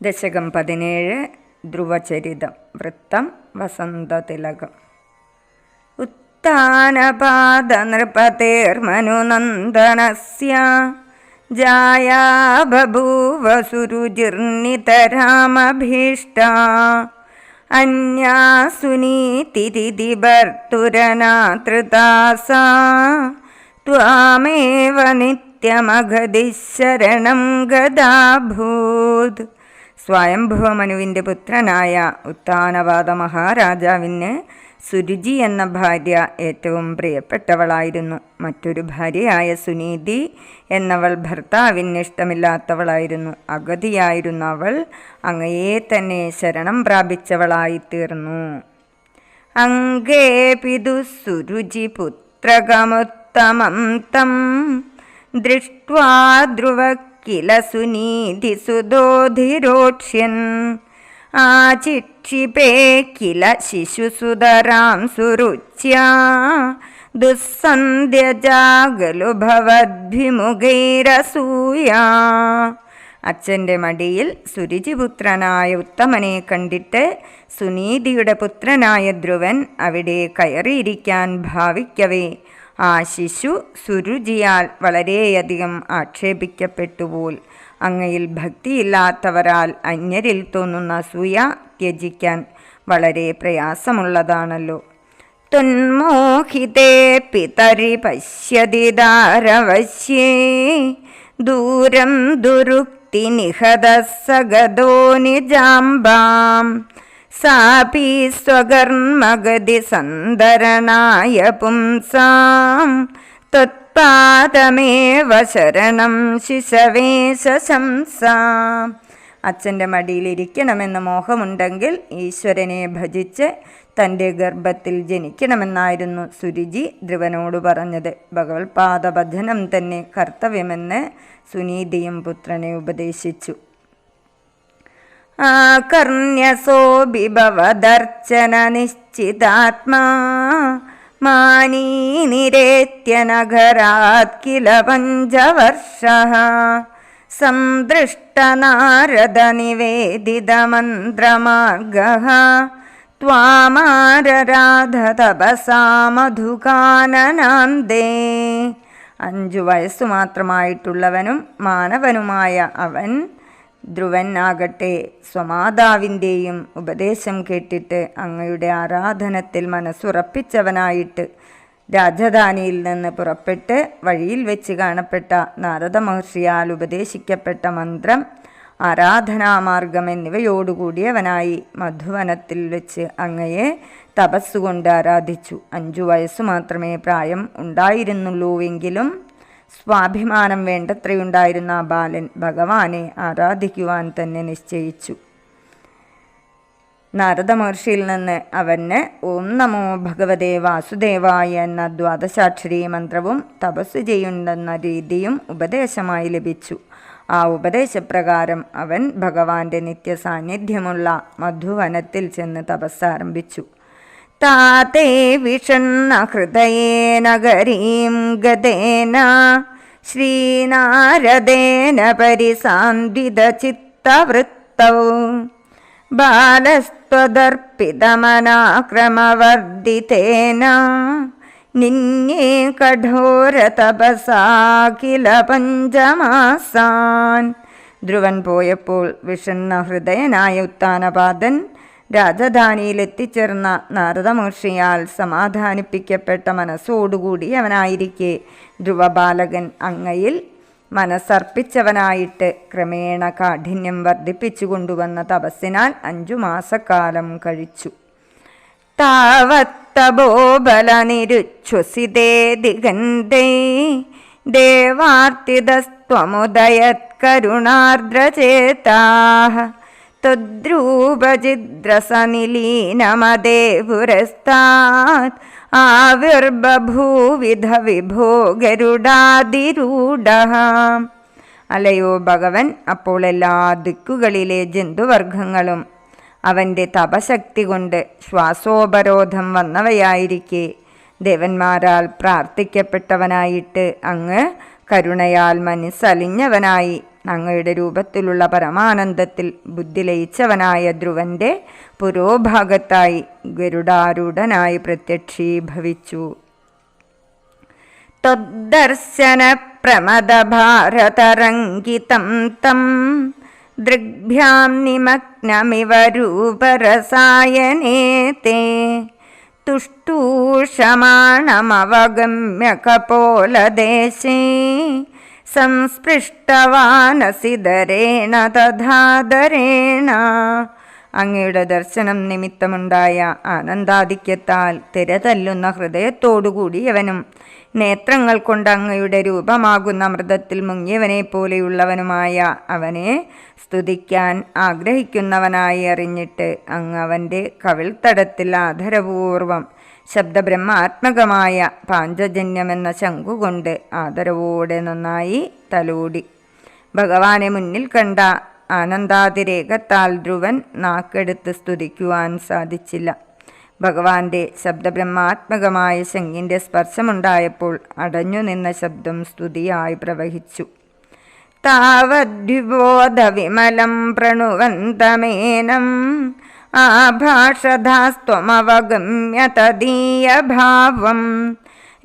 ദശകം പതിനേഴ് ധ്രുവചരിതം വൃത്തം വസന്തതിലകം उत्तानपादनृपतेर्मनुनन्दनस्य जाया बभूव सुरुजिर्नितरामभीष्टा अन्या सुनीतिरिदिभर्तुरनातृता सा त्वामेव നിത്യമഗതിः ശരണം ഗതാഭൂത് സ്വയംഭുവമനുവിന്റെ പുത്രനായ ഉത്താനവാദ മഹാരാജാവിന് സുരുചി എന്ന ഭാര്യ ഏറ്റവും പ്രിയപ്പെട്ടവളായിരുന്നു. മറ്റൊരു ഭാര്യയായ സുനീതി എന്നവൾ ഭർത്താവിന് ഇഷ്ടമില്ലാത്തവളായിരുന്നു. അഗതിയായിരുന്ന അവൾ. അങ്ങയെ തന്നെ ശരണം പ്രാപിച്ചവളായിത്തീർന്നു അങ്കേ പിതു സുരുചി പുത്രകമുത്തമം തം ദൃഷ്ട്വാ ധ്രുവ കില സുനീതി സുധോധിരോക്ഷ്യൻ ആചിക്ഷിപേ കില ശിശുസുതരാം സുരുച്യാ. ദുസ്സന്ധ്യജാഗലു അച്ഛന്റെ മടിയിൽ സുരുചിപുത്രനായ ഉത്തമനെ കണ്ടിട്ട് സുനീതിയുടെ പുത്രനായ ധ്രുവൻ അവിടെ കയറിയിരിക്കാൻ ഭാവിക്കവേ. ആ ശിശു സുരുചിയാൽ വളരെയധികം ആക്ഷേപിക്കപ്പെട്ടുപോൽ അങ്ങയിൽ ഭക്തിയില്ലാത്തവരാൽ അന്യരിൽ തോന്നുന്ന അസൂയ ത്യജിക്കാൻ വളരെ പ്രയാസമുള്ളതാണല്ലോ. തൊന്മോഹിതേ പിതരി പശ്യതി ദാരവശ്യേ ദൂരം ദുരുക്തി നിഹത സഗതോ നിജാംബാം. സാപി സ്വകർമ്മഗതി സന്തരണായ പുംസാം. ത്വത്പാദമേവ ശരണം ശിശവേശംസാം അച്ഛന്റെ മടിയിലിരിക്കണമെന്ന് മോഹമുണ്ടെങ്കിൽ ഈശ്വരനെ ഭജിച്ച് തന്റെ ഗർഭത്തിൽ ജനിക്കണമെന്നായിരുന്നു സുരുചി ധ്രുവനോട് പറഞ്ഞത്. ഭഗവത്പാദഭജനം തന്നെ കർത്തവ്യമെന്ന് സുനീതിയും പുത്രനെ ഉപദേശിച്ചു. ആകർണ്യസോ ബിഭവദർച്ചന നിശ്ചിതാത്മാ മാനീനിരേത്യനഗരാത് നിരേത്യ നഗരാത് കില പഞ്ചവർഷ സംദൃഷ്ടനാരദ നിവേദിതമന്ത്രമാർഗ ത്വാമാരരാധ തപസാ മധുകാനനാന്തേ അഞ്ചു വയസ്സു മാത്രമായിട്ടുള്ളവനും മാനവനുമായ അവൻ ധ്രുവൻ ആകട്ടെ സ്വമാതാവിന്റെയും ഉപദേശം കേട്ടിട്ട് അങ്ങയുടെ ആരാധനത്തിൽ മനസ്സുറപ്പിച്ചവനായിട്ട് രാജധാനിയിൽ നിന്ന് പുറപ്പെട്ട് വഴിയിൽ വെച്ച് കാണപ്പെട്ട നാരദ മഹർഷിയാൽ ഉപദേശിക്കപ്പെട്ട മന്ത്രം ആരാധനാമാർഗം എന്നിവയോടുകൂടിയവനായി മധുവനത്തിൽ വെച്ച് അങ്ങയെ തപസ്സുകൊണ്ട് ആരാധിച്ചു. അഞ്ചു വയസ്സു മാത്രമേ പ്രായം ഉണ്ടായിരുന്നുള്ളൂവെങ്കിലും സ്വാഭിമാനം വേണ്ടത്രയുണ്ടായിരുന്ന ബാലൻ ഭഗവാനെ ആരാധിക്കുവാൻ തന്നെ നിശ്ചയിച്ചു. നാരദ മഹർഷിയിൽ നിന്ന് അവന് ഓം നമോ ഭഗവതേ വാസുദേവായ എന്ന ദ്വാദശാക്ഷരി മന്ത്രവും തപസ് ചെയ്യുണ്ടെന്ന രീതിയും ഉപദേശമായി ലഭിച്ചു. ആ ഉപദേശപ്രകാരം അവൻ ഭഗവാന്റെ നിത്യസാന്നിധ്യമുള്ള മധുവനത്തിൽ ചെന്ന് തപസ്സാരംഭിച്ചു താതേ വിഷണ്ണ ഹൃദയേ നഗരീം ഗതേന ശ്രീനാരദേന പരിസാന്വിത ചിത്തവൃത്തൗ. ബാലസ്ത്വദർപ്പിതമനാക്രമവർദ്ധിതേന നിന്യേ കഠോര തപസാഖില പഞ്ചമാസാൻ. ധ്രുവൻ പോയപ്പോൾ വിഷണ്ണ ഹൃദയനായ ഉത്താനപാദൻ രാജധാനിയിൽ എത്തിച്ചേർന്ന നാരദമഹർഷിയാൽ സമാധാനിപ്പിക്കപ്പെട്ട മനസ്സോടുകൂടി അവനായിരിക്കെ. ധ്രുവബാലകൻ അങ്ങയിൽ മനസ്സർപ്പിച്ചവനായിട്ട് ക്രമേണ കാഠിന്യം വർദ്ധിപ്പിച്ചു കൊണ്ടുവന്ന തപസ്സിനാൽ അഞ്ചു മാസക്കാലം കഴിച്ചു. താവത്തബോബലനിരുച്ഛ്വസിതേ ദിഗന്ധേ ദേവാർത്തിതസ്ത്വമുദയത്കരുണാർദ്രചേതാः. പുരസ്താത് ആവിർബഭൂവിധ വിഭോ ഗരുഡാതിരൂഢ അലയോ ഭഗവൻ അപ്പോൾ എല്ലാ ദിക്കുകളിലെ ജന്തുവർഗങ്ങളും അവന്റെ തപശക്തി കൊണ്ട് ശ്വാസോപരോധം വന്നവയായിരിക്കെ. ദേവന്മാരാൽ പ്രാർത്ഥിക്കപ്പെട്ടവനായിട്ട് അങ്ങ് കരുണയാൽ മനസ്സലിഞ്ഞവനായി. അങ്ങയുടെ രൂപത്തിലുള്ള പരമാനന്ദത്തിൽ ബുദ്ധി ലയിച്ചവനായ ധ്രുവന്റെ പുരോഭാഗത്തായി ഗരുഡാരൂഢനായി പ്രത്യക്ഷീഭവിച്ചു. ത്വദ്ദർശന പ്രമദഭാരതരംഗിതം തം ദൃഗ്ഭ്യാം നിമഗ്നമിവ രൂപരസായനേ തേ തുഷ്ടൂഷമാണമവഗമ്യ സംസ്പൃഷ്ടവാനസിതരേണ തഥാദരേണ അങ്ങയുടെ ദർശനം നിമിത്തമുണ്ടായ ആനന്ദാധിക്യത്താൽ തിരതല്ലുന്ന ഹൃദയത്തോടുകൂടിയവനും നേത്രങ്ങൾ കൊണ്ട് അങ്ങയുടെ രൂപമാകുന്ന അമൃതത്തിൽ മുങ്ങിയവനെ പോലെയുള്ളവനുമായ അവനെ സ്തുതിക്കാൻ ആഗ്രഹിക്കുന്നവനായി അറിഞ്ഞിട്ട് അങ്ങ് അവന്റെ കവിൾത്തടത്തിൽ ആദരപൂർവം ശബ്ദബ്രഹ്മാത്മകമായ പാഞ്ചജന്യമെന്ന ശംഖുകൊണ്ട് ആദരവോടെ നന്നായി തലോടി. ഭഗവാനെ മുന്നിൽ കണ്ട ആനന്ദാതിരേകത്താൽ ധ്രുവൻ നാക്കെടുത്ത് സ്തുതിക്കുവാൻ സാധിച്ചില്ല. ഭഗവാന്റെ ശബ്ദബ്രഹ്മാത്മകമായ ശംഖിന്റെ സ്പർശമുണ്ടായപ്പോൾ അടഞ്ഞു നിന്ന ശബ്ദം സ്തുതിയായി പ്രവഹിച്ചു. താവദ്വിബോധവിമലം പ്രണുവന്തമേനം ആഭാഷധാസ്ത്വമവഗമ്യ തദീയഭാവം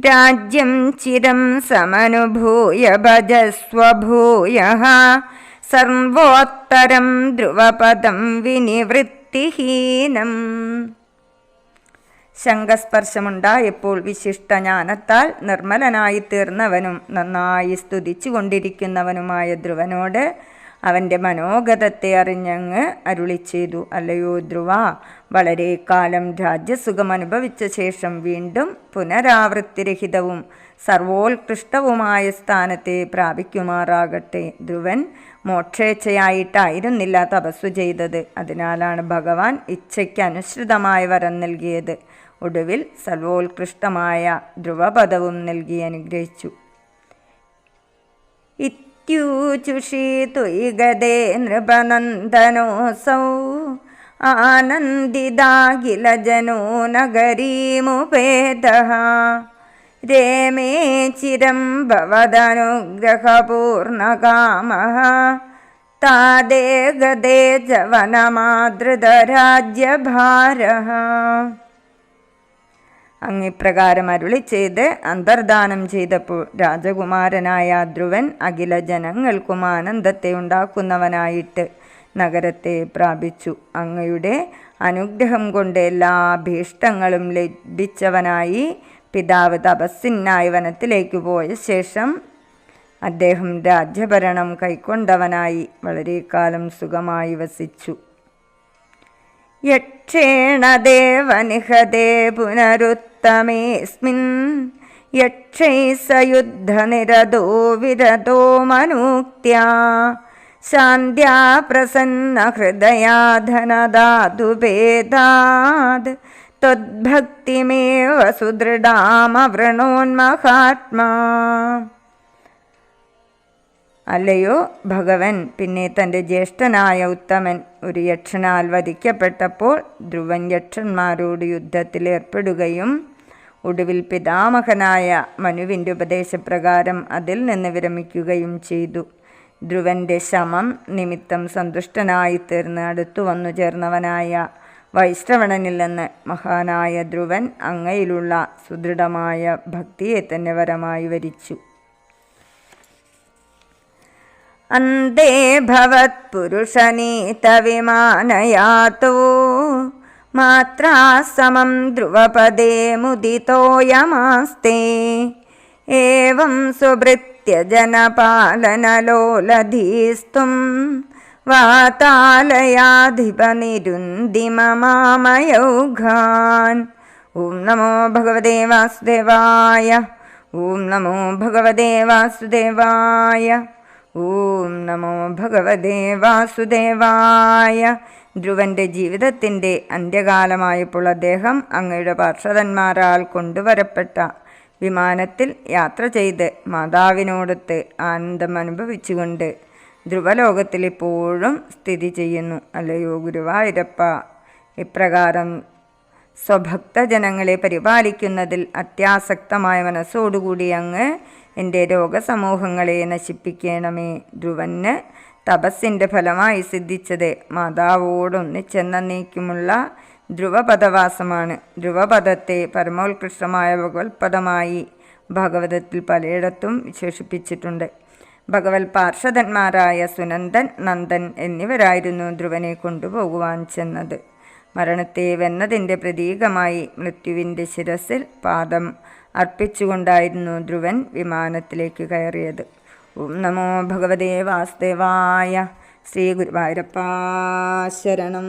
രാജ്യം ചിരം സമനുഭൂയ ഭജസ്വഭൂയ സർവോത്തരം ധ്രുവപദം വിനിവൃത്തിഹീനം. ശങ്കസ്പർശമുണ്ടായപ്പോൾ വിശിഷ്ടജ്ഞാനത്താൽ നിർമ്മലനായി തീർന്നവനും നന്നായി സ്തുതിച്ചു കൊണ്ടിരിക്കുന്നവനുമായ ധ്രുവനോട് അവന്റെ മനോഗതത്തെ അറിഞ്ഞങ്ങ് അരുളി ചെയ്തു അല്ലയോ ധ്രുവ വളരെ കാലം രാജ്യസുഖം അനുഭവിച്ച ശേഷം വീണ്ടും പുനരാവൃത്തിരഹിതവും സർവോത്കൃഷ്ടവുമായ സ്ഥാനത്തെ പ്രാപിക്കുമാറാകട്ടെ. ധ്രുവൻ മോക്ഷേച്ഛയായിട്ടായിരുന്നില്ല തപസ്സു ചെയ്തത്. അതിനാലാണ് ഭഗവാൻ ഇച്ഛയ്ക്ക് അനുസൃതമായ വരം നൽകിയത്. ഒടുവിൽ സർവോത്കൃഷ്ടമായ ധ്രുവപദവും നൽകി അനുഗ്രഹിച്ചു. ഇത്യൂചുഷി ത്വയി ഗതേ നൃപനന്ദനോസൗ ആനന്ദിതാഖിലജനോ നഗരീമുപേത രേമേ ചിരം ഭവദനുഗ്രഹപൂർണകാമ താദേ ഗതേ ജവനമാതൃതരാജ്യഭാര അങ്ങിപ്രകാരം അരുളി ചെയ്ത് അന്തർദാനം ചെയ്തപ്പോൾ രാജകുമാരനായ ധ്രുവൻ അഖില ജനങ്ങൾക്കും ആനന്ദത്തെ ഉണ്ടാക്കുന്നവനായിട്ട് നഗരത്തെ പ്രാപിച്ചു. അങ്ങയുടെ അനുഗ്രഹം കൊണ്ട് എല്ലാ ഭീഷ്ടങ്ങളും ലഭിച്ചവനായി പിതാവ് തപസ്സിനായി വനത്തിലേക്ക് പോയ ശേഷം അദ്ദേഹം രാജ്യഭരണം കൈക്കൊണ്ടവനായി വളരെക്കാലം കാലം സുഖമായി വസിച്ചു. യക്ഷേണ ദേവനിഹതേ പുനരുത്തമേസ്മിൻ. യക്ഷൈ സയുദ്ധനിരതോ വിരതോ മനൂക്ത്യാ. ശാന്ത്യാ പ്രസന്ന ഹൃദയാധനദാതുഭേദാത് ത്വദ്ഭക്തിമേവ സുദൃഢാമവൃണോന്മഹാത്മാ അല്ലയോ ഭഗവൻ? പിന്നെ തന്റെ ജ്യേഷ്ഠനായ ഉത്തമൻ ഒരു യക്ഷനാൽ വധിക്കപ്പെട്ടപ്പോൾ ധ്രുവൻ യക്ഷന്മാരോട് യുദ്ധത്തിൽ ഏർപ്പെടുകയും ഒടുവിൽ പിതാമഹനായ മനുവിന്റെ ഉപദേശപ്രകാരം അതിൽ നിന്ന് വിരമിക്കുകയും ചെയ്തു. ധ്രുവന്റെ ശമം നിമിത്തം സന്തുഷ്ടനായി തീർന്ന് അടുത്തു വന്നു ചേർന്നവനായ വൈശ്രവണനിൽ നിന്ന് മഹാനായ ധ്രുവൻ അങ്ങയിലുള്ള സുദൃഢമായ ഭക്തിയെ തന്നെ വരമായി വരിച്ചു. अन्ते भवत्पुरुषनीतविमानयातो। मात्रा समं ध्रुवपदे मुदितोऽयमास्ते एवं सुभृत्यजनपालनलोलधीस्तुं वातालयाधिपनिरुन्दिममामयौघान् ॐ नमो भगवते वासुदेवाय। ॐ नमो भगवते वासुदेवाय। ഓം നമോ ഭഗവതേ വാസുദേവായ. ധ്രുവന്റെ ജീവിതത്തിന്റെ അന്ത്യകാലമായപ്പോൾ അദ്ദേഹം അങ്ങയുടെ പാർഷദന്മാരാൽ കൊണ്ടുവരപ്പെട്ട വിമാനത്തിൽ യാത്ര ചെയ്ത് മാതാവിനോടൊത്ത് ആനന്ദം അനുഭവിച്ചുകൊണ്ട് ധ്രുവലോകത്തിൽ ഇപ്പോഴും സ്ഥിതി ചെയ്യുന്നു. അല്ലയോ ഗുരുവായൂരപ്പ ഇപ്രകാരം സ്വഭക്തജനങ്ങളെ പരിപാലിക്കുന്നതിൽ അത്യാസക്തമായ മനസ്സോടുകൂടി അങ്ങ് എന്റെ രോഗസമൂഹങ്ങളെ നശിപ്പിക്കണമേ. ധ്രുവന് തപസ്സിന്റെ ഫലമായി സിദ്ധിച്ചത് മാതാവോടൊന്നിച്ചെന്നേക്കുമുള്ള ധ്രുവപദവാസമാണ്. ധ്രുവപദത്തെ പരമോത്കൃഷ്ടമായ ഭഗവത്പദമായി ഭാഗവതത്തിൽ പലയിടത്തും വിശേഷിപ്പിച്ചിട്ടുണ്ട്. ഭഗവത് പാർഷദന്മാരായ സുനന്ദൻ നന്ദൻ എന്നിവരായിരുന്നു ധ്രുവനെ കൊണ്ടുപോകുവാൻ ചെന്നത്. മരണത്തെ വെന്നതിന്റെ പ്രതീകമായി മൃത്യുവിന്റെ ശിരസിൽ പാദം അർപ്പിച്ചുകൊണ്ടായിരുന്നു ധ്രുവൻ വിമാനത്തിലേക്ക് കയറിയത്. ഓം നമോ ഭഗവതേ വാസുദേവായ ശ്രീ ഗുരുവായൂരപ്പാ ശരണം.